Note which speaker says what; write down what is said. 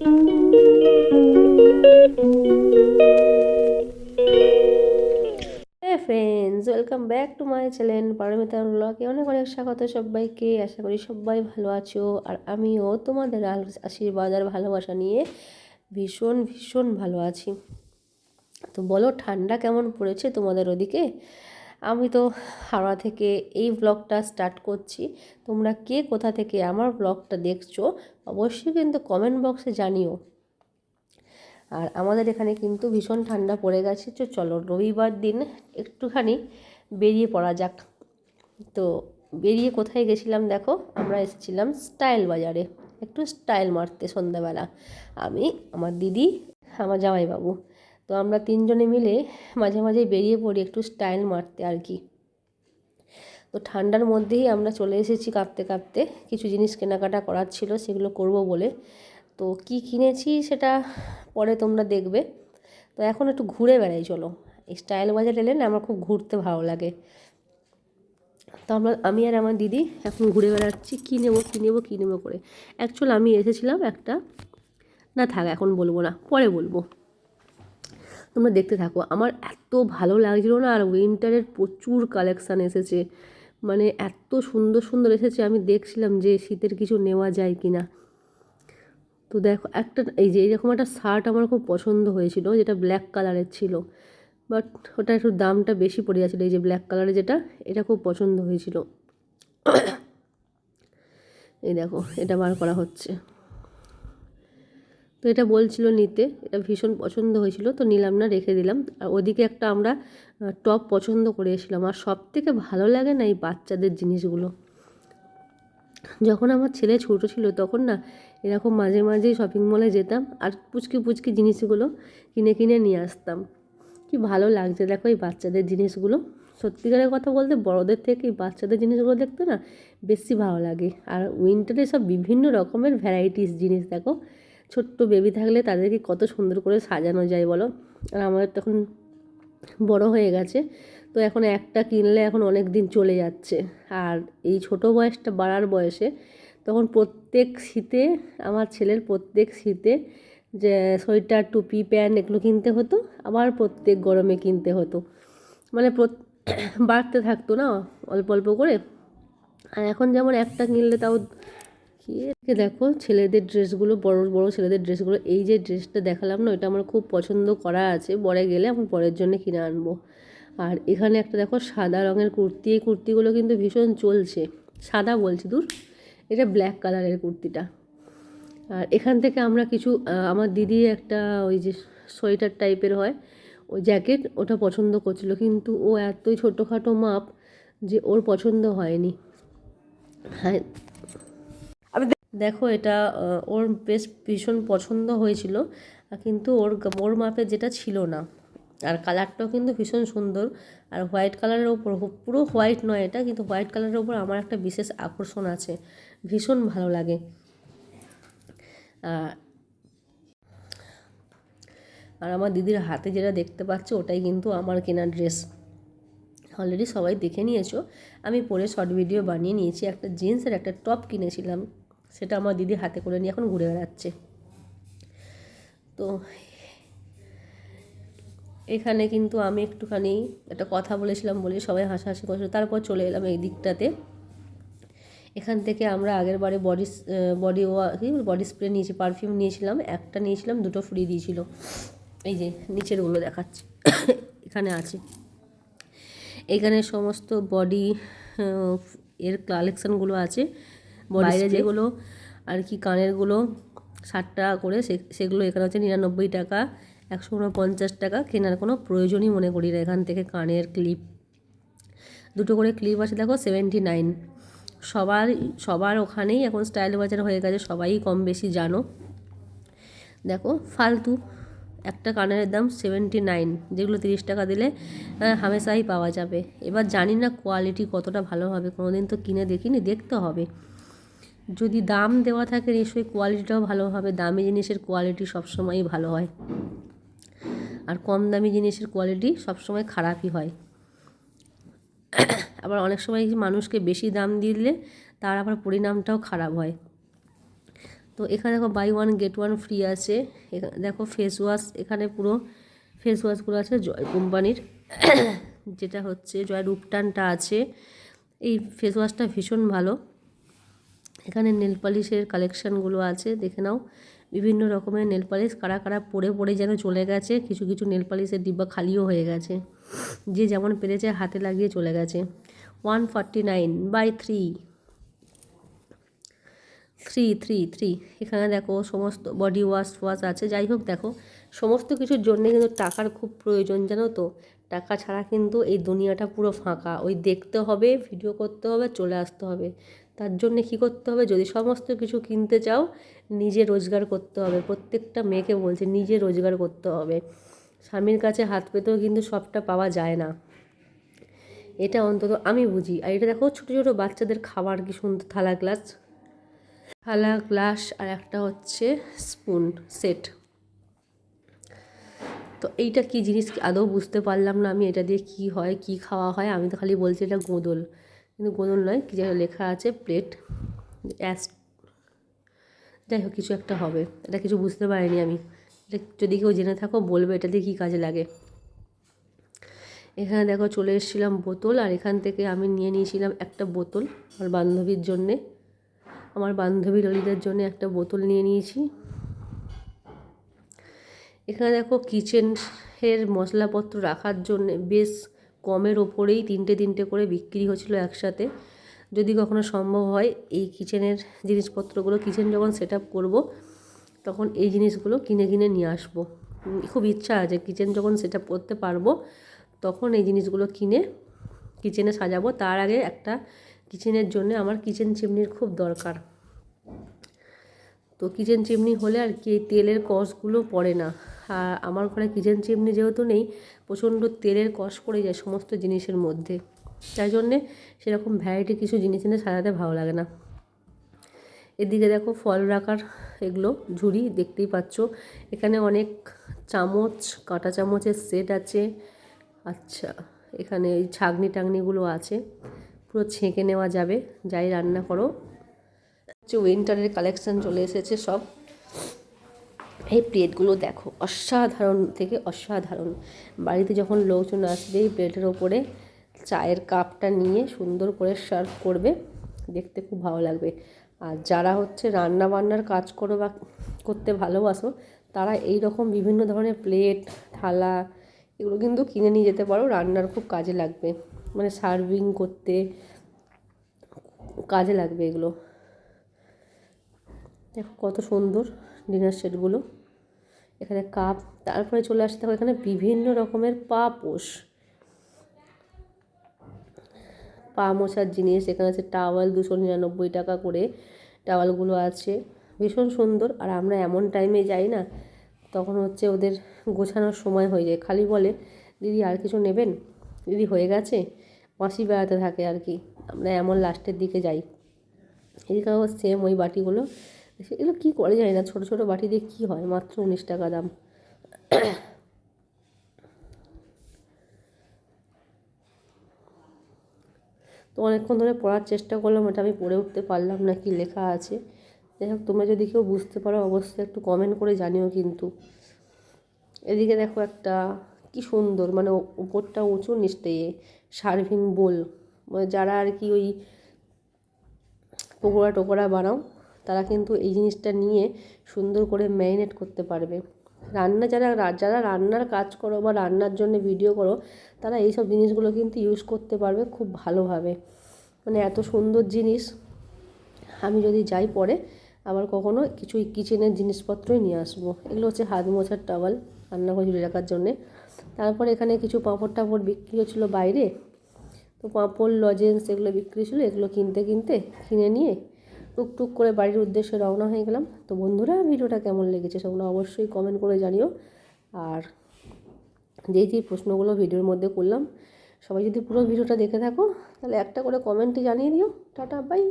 Speaker 1: Friends welcome back to my channel Paromita ব্লগে অনেক অনেক স্বাগত সবাইকে। আশা করি সবাই ভালো আছো। আর আমিও তোমাদের আশীর্বাদ আর ভালোবাসা নিয়ে ভীষণ ভীষণ ভালো আছি। তো বলো, ঠান্ডা কেমন পড়েছে তোমাদের ওদিকে? আমি তো হাওড়া থেকে এই ব্লগটা স্টার্ট করছি। তোমরা কে কোথা থেকে আমার ব্লগটা দেখছ, অবশ্যই কিন্তু কমেন্ট বক্সে জানিও। আর আমাদের এখানে কিন্তু ভীষণ ঠান্ডা পড়ে গেছে, তো চলো রবিবার দিন একটুখানি বেরিয়ে পড়া যাক। তো বেরিয়ে কোথায় গেছিলাম দেখো, আমরা এসেছিলাম স্টাইল বাজারে, একটু স্টাইল মারতে সন্ধ্যাবেলা। আমি, আমার দিদি, আমার জামাইবাবু। তো আমরা তিনজনে মিলে মাঝে মাঝে বেরিয়ে পড়ি একটু স্টাইল মারতে আর কি। তো ঠান্ডার মধ্যেই আমরা চলে এসেছি কাঁপতে কাঁপতে। কিছু জিনিস কেনাকাটা করার ছিল, সেগুলো করব বলে। তো কি কিনেছি সেটা পরে তোমরা দেখবে। তো এখন একটু ঘুরে বেড়াই, চলো। এই স্টাইল বাজার এলে না আমার খুব ঘুরতে ভালো লাগে। তো আমরা, আমি আর আমার দিদি এখন ঘুরে বেড়াচ্ছি, কী নেব কী নেব কী নেব করে। অ্যাকচুয়ালি আমি এসেছিলাম একটা। না থাক, এখন বলব না, পরে বলব। তোমরা দেখতে থাকো। আমার এত ভালো লাগছিল না, আর উইন্টারের প্রচুর কালেকশান এসেছে। মানে এত সুন্দর সুন্দর এসেছে, আমি দেখছিলাম যে শীতের কিছু নেওয়া যায় কি না তো দেখো, একটা এই যে এইরকম একটা শার্ট আমার খুব পছন্দ হয়েছিল, যেটা ব্ল্যাক কালারের ছিল। বাট ওটা একটু দামটা বেশি পড়ে যাচ্ছিল এই যে ব্ল্যাক কালারের যেটা, এটা খুব পছন্দ হয়েছিল। এই দেখো, এটা বার করা হচ্ছে। তো এটা বলছিল নিতে, এটা ভীষণ পছন্দ হয়েছিল, তো নিলাম না, রেখে দিলাম। আর ওদিকে একটা আমরা টপ পছন্দ করে এসেছিলাম আর সব থেকে ভালো লাগে না এই বাচ্চাদের জিনিসগুলো? যখন আমার ছেলে ছোটো ছিল তখন না, এরকম মাঝে মাঝেই শপিং মলে যেতাম আর পুচকি পুচকি জিনিসগুলো কিনে কিনে নিয়ে আসতাম। কি ভালো লাগছে দেখো এই বাচ্চাদের জিনিসগুলো। সত্যিকারের কথা বলতে বড়দের থেকে এই বাচ্চাদের জিনিসগুলো দেখতে না বেশি ভালো লাগে। আর উইন্টারে সব বিভিন্ন রকমের ভ্যারাইটিস জিনিস দেখো। ছোট্ট বেবি থাকলে তাদেরকে কত সুন্দর করে সাজানো যায় বলো? আর আমাদের তখন বড় হয়ে গেছে, তো এখন একটা কিনলে এখন অনেক দিন চলে যাচ্ছে। আর এই ছোট বয়সটা বাড়ার বয়সে তখন প্রত্যেক শীতে, আমার ছেলের প্রত্যেক শীতে যে সোয়েটার, টুপি, প্যান্ট এগুলো কিনতে হতো, আবার প্রত্যেক গরমে কিনতে হতো। মানে বাড়তে থাকতো না অল্প অল্প করে। আর এখন যেমন একটা কিনলে তাও কি দেখো, ছেলেদের ড্রেসগুলো, বড় বড় ছেলেদের ড্রেসগুলো, এই যে ড্রেসটা দেখালাম না ওটা আমার খুব পছন্দ করা আছে। পরে গেলে আমার পরের জন্য কিনে আনব। আর এখানে একটা দেখো, সাদা রঙের কুর্তি, এই কুর্তিগুলো কিন্তু ভীষণ চলছে। সাদা বলছি, দূর। এটা ব্ল্যাক কালারের কুর্তিটা। আর এখান থেকে আমরা কিছু আমার দিদি একটা ওই যে সোয়েটার টাইপের হয়, ওই জ্যাকেট, ওটা পছন্দ করছিল। কিন্তু ও এতই ছোটোখাটো মাপ যে ওর পছন্দ হয়নি। হ্যাঁ দেখো এটা ওর বেশ ভীষণ পছন্দ হয়েছিল, কিন্তু ওর ওর মাপে যেটা ছিল না। আর কালারটাও কিন্তু ভীষণ সুন্দর। আর হোয়াইট কালারের ওপর পুরো হোয়াইট নয় এটা, কিন্তু হোয়াইট কালারের ওপর আমার একটা বিশেষ আকর্ষণ আছে। ভীষণ ভালো লাগে। আর আমার দিদির হাতে যেটা দেখতে পাচ্ছ, ওটাই কিন্তু আমার কেনা ড্রেস। অলরেডি সবাই দেখে নিয়েছো। আমি পরে শর্ট ভিডিও বানিয়ে নিয়েছি, একটা জিন্সের একটা টপ কিনেছিলাম। সেটা আমার দিদি হাতে করে নিয়ে এখন ঘুরে বেড়াচ্ছে। তো এখানে কিন্তু আমি একটুখানি একটা কথা বলেছিলাম বলে সবাই হাসাহাসি করছিল, তারপর চলে এলাম এই দিকটাতে। এখান থেকে আমরা আগের বারে বডি বডি বডি স্প্রে নিয়েছি পারফিউম নিয়েছিলাম, একটা নিয়েছিলাম, দুটো ফ্রি দিয়েছিল। এই যে নিচেরগুলো দেখাচ্ছি, এখানে আছে। এখানে সমস্ত বডি এর কালেকশানগুলো আছে। বাইরে যেগুলো আর কি কানেরগুলো ষাট টাকা করে সেগুলো এখানে হচ্ছে নিরানব্বই টাকা একশো উনপঞ্চাশ টাকা কেনার কোনো প্রয়োজনই মনে করি না এখান থেকে কানের ক্লিপ। দুটো করে ক্লিপ আছে দেখো সেভেন্টি নাইন। সবার সবার ওখানেই এখন স্টাইল বাজার হয়ে গেছে সবাই কম বেশি জানো। দেখো ফালতু একটা কানের দাম সেভেন্টি নাইন যেগুলো তিরিশ টাকা দিলে হামেশাই পাওয়া যাবে। এবার জানি না কোয়ালিটি কতটা ভালো হবে কোনো দিন তো কিনে দেখিনি দেখতে হবে। যদি দাম দেওয়া থাকে নিশ্চয়ই কোয়ালিটিটাও ভালো হবে। দামি জিনিসের কোয়ালিটি সবসময়ই ভালো হয়। আর কম দামি জিনিসের কোয়ালিটি সবসময় খারাপই হয়। আবার অনেক সময় মানুষকে বেশি দাম দিলে তার আবার পরিণামটাও খারাপ হয়। তো এখানে দেখো buy one get one free আছে। দেখো ফেস ওয়াশ এখানে পুরো ফেস ওয়াশগুলো আছে জয় কোম্পানির। যেটা হচ্ছে জয় রূপটানটা আছে। এই ফেস ওয়াশটা ভীষণ ভালো। এখানে নেল পালিশের কালেকশানগুলো আছে, দেখে নাও। বিভিন্ন রকমের নেল পালিশ কারা কারা পরে পরে যেন চলে গেছে, কিছু কিছু নেল পালিশের ডিব্বা খালিও হয়ে গেছে। যে যেমন পেরেছে হাতে লাগিয়ে চলে গেছে। One forty nine by three three three three এখানে দেখো সমস্ত বডি ওয়াশ ওয়াশ আছে। যাই হোক দেখো, সমস্ত কিছুর জন্যে কিন্তু টাকার খুব প্রয়োজন, জানো তো? টাকা ছাড়া কিন্তু এই দুনিয়াটা পুরো ফাঁকা। ওই দেখতে হবে ভিডিও করতে হবে, চলে আসতে হবে। তার জন্যে কী করতে হবে? যদি সমস্ত কিছু কিনতে চাও, নিজে রোজগার করতে হবে। প্রত্যেকটা মেয়েকে বলছে, নিজে রোজগার করতে হবে। স্বামীর কাছে হাত পেতেও কিন্তু সবটা পাওয়া যায় না। এটা অন্তত আমি বুঝি। আর এটা দেখো, ছোটো ছোটো বাচ্চাদের খাবার কি সুন্দর থালা গ্লাস। থালা গ্লাস আর একটা হচ্ছে স্পুন সেট। তো এইটা কি জিনিস আদৌ বুঝতে পারলাম না আমি? এটা দিয়ে কি হয়, কি খাওয়া হয়? আমি তো খালি বলছি এটা গোদল। কিন্তু গোদল নয়, কি যেন লেখা আছে প্লেট অ্যাস যাই হোক, কিছু একটা হবে। এটা কিছু বুঝতে পারিনি আমি। যদি কেউ জেনে থাকো, বলবে এটা দিয়ে কী কাজে লাগে। এখানে দেখো, চলে এসেছিলাম বোতল, আর এখান থেকে আমি নিয়ে নিয়েছিলাম একটা বোতল আমার বান্ধবীর জন্যে। আমার বান্ধবী ললিতার জন্য একটা বোতল নিয়ে নিয়েছি। এখানে দেখো কিচেনের মশলাপত্র রাখার জন্য বেশ কমের ওপরেই তিনটে তিনটে করে বিক্রি হচ্ছিল একসাথে। যদি কখনো সম্ভব হয়, এই কিচেনের জিনিসপত্রগুলো, কিচেন যখন সেট আপ করব, তখন এই জিনিসগুলো কিনে কিনে নিয়ে আসব। খুব ইচ্ছা আছে, কিচেন যখন সেট আপ করতে পারব, তখন এই জিনিসগুলো কিনে কিচেনে সাজাবো। তার আগে একটা কিচেনের জন্য আমার কিচেন চিমনির খুব দরকার। তো কিচেন চিমনি হলে আর কি তেলের কষগুলো পড়ে না। আর আমার ঘরে কিচেন চিমনি যেহেতু নেই, প্রচণ্ড তেলের কষ পড়ে যায় সমস্ত জিনিসের মধ্যে। তাই জন্যে সেরকম ভ্যারাইটি কিছু জিনিস এনে সাজাতে ভালো লাগে না। এদিকে দেখো ফল রাখার এগুলো, ঝুড়ি দেখতেই পাচ্ছ। এখানে অনেক চামচ, কাঁটা চামচের সেট আছে। আচ্ছা এখানে এই ছাগনি টাগনিগুলো আছে। পুরো ছেঁকে নেওয়া যাবে। যাই রান্না করো। হচ্ছে উইন্টারের কালেকশান চলে এসেছে সব। এই প্লেটগুলো দেখো, অসাধারণ থেকে অসাধারণ। বাড়িতে যখন লোকজন আসবে, এই প্লেটের ওপরে চায়ের কাপটা নিয়ে সুন্দর করে সার্ভ করবে, দেখতে খুব ভালো লাগবে। আর যারা হচ্ছে রান্না বান্নার কাজ করো বা করতে ভালোবাসো, তারা এই রকম বিভিন্ন ধরনের প্লেট, থালা, এগুলো কিন্তু কিনে নিয়ে যেতে পারো, রান্নার খুব কাজে লাগবে। মানে সার্ভিং করতে কাজে লাগবে এগুলো। দেখো কত সুন্দর ডিনার সেটগুলো। এখানে কাপ তারপরে চলে আসতে হবে এখানে বিভিন্ন রকমের পাপোশ। পা মোছার জিনিস, এখানে আছে টাওয়াল দুশো নিরানব্বই টাকা করে। টাওয়ালগুলো আছে, ভীষণ সুন্দর। আর আমরা এমন টাইমে যাই না, তখন হচ্ছে ওদের গোছানোর সময় হয়ে যায়। খালি বলে, দিদি, আর কিছু নেবেন? দিদি হয়ে গেছে? মাসি বেড়াতে থাকে আর কি। আমরা এমন লাস্টের দিকে যাই। এদিকে সেম ওই বাটিগুলো। এগুলো কী করে জানি না, ছোটো ছোটো বাটি দিয়ে কী হয়? মাত্র উনিশ টাকা দাম। তো অনেকক্ষণ ধরে পড়ার চেষ্টা করলাম ওটা আমি পড়ে উঠতে পারলাম না, কি লেখা আছে। যাই হোক, তোমরা যদি কেউ বুঝতে পারো, অবশ্যই একটু কমেন্ট করে জানিও কিন্তু। এদিকে দেখো একটা, কি সুন্দর মানে উপরটা উঁচু, নিচটা সার্ভিং বোল। মানে যারা আর কি ওই পকোড়া টোকোড়া বানাও তারা কিন্তু এই জিনিসটা নিয়ে সুন্দর করে ম্যারিনেট করতে পারবে। রান্না যারা যারা রান্নার কাজ করো বা রান্নার জন্য ভিডিও করো, তারা এই সব জিনিসগুলো কিন্তু ইউজ করতে পারবে খুব ভালোভাবে। মানে এত সুন্দর জিনিস। আমি যদি যাই পরে, আবার কখনো কিছু কিচেনের জিনিসপত্রই নিয়ে আসব। এগুলো হচ্ছে হাত মোছার টাওয়াল রান্না করে ঝুলে রাখার জন্যে। তারপর এখানে কিছু পাঁপড় টাপড় বিক্রি হচ্ছিল বাইরে। তো পাঁপড় লজেন্স এগুলো বিক্রি ছিল, এগুলো কিনতে কিনতে কিনে নিয়ে টুকটুক করে বাড়ির উদ্দেশ্যে রওনা হয়ে গেলাম। তো বন্ধুরা, ভিডিওটা কেমন লেগেছে সেগুলো অবশ্যই কমেন্ট করে জানিও। আর যেই যেই প্রশ্নগুলো ভিডিওর মধ্যে করলাম, সবাই যদি পুরো ভিডিওটা দেখে থাকো, তাহলে একটা করে কমেন্টে জানিয়ে দিও। Tata bye